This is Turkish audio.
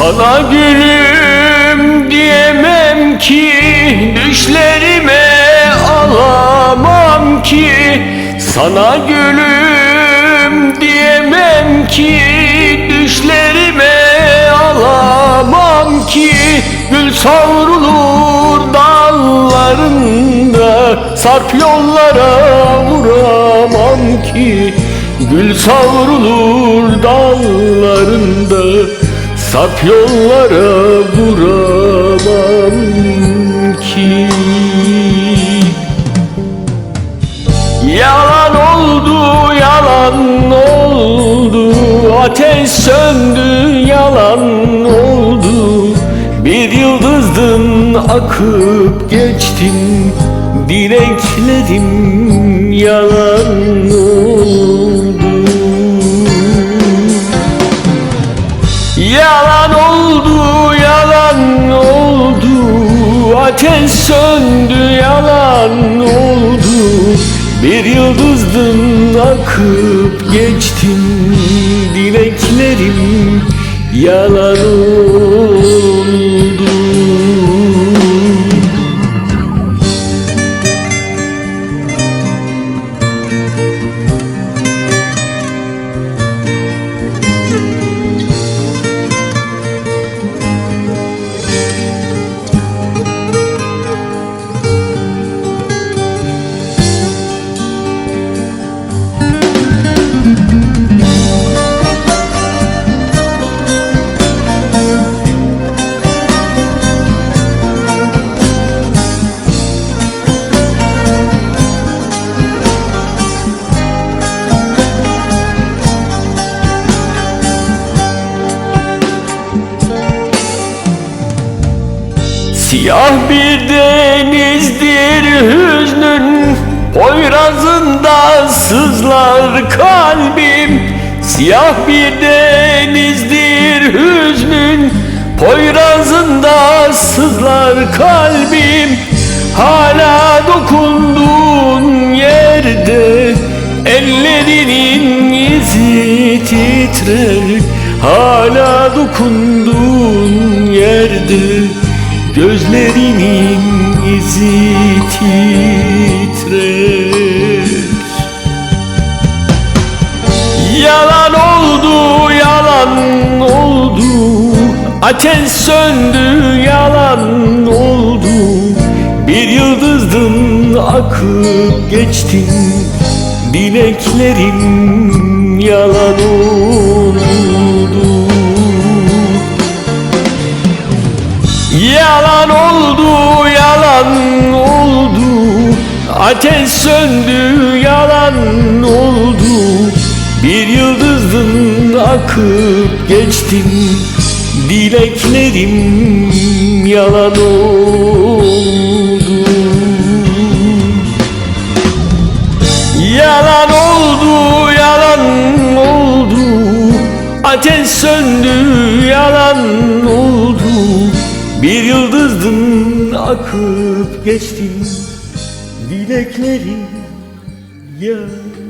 Sana gülüm diyemem ki Düşlerime alamam ki. Sana gülüm diyemem ki Düşlerime alamam ki. Gül savrulur dallarında Sarp yollara vuramam ki. Gül savrulur dallarında Sarp yollara vuramam ki. Yalan oldu, yalan oldu. Ateş söndü, yalan oldu. Bir yıldızdın akıp geçtin Dileklerim yalan oldu Ateş söndü, yalan oldu. Bir yıldızdın akıp geçtin Dileklerim yalan oldu Siyah bir denizdir hüznün Poyrazında sızlar kalbim. Siyah bir denizdir hüznün Poyrazında sızlar kalbim. Hala dokunduğun yerde Ellerinin izi titrer. Hala dokunduğun yerde Gözlerinin izi titrer. Yalan oldu, yalan oldu. Ateş söndü, yalan oldu. Bir yıldızdın akıp geçtin Dileklerim yalan oldu Ateş söndü, yalan oldu. Bir yıldızdın akıp geçtin Dileklerim yalan oldu. Yalan oldu, yalan oldu. Ateş söndü, yalan oldu. Bir yıldızdın akıp geçtin Dileklerim yalan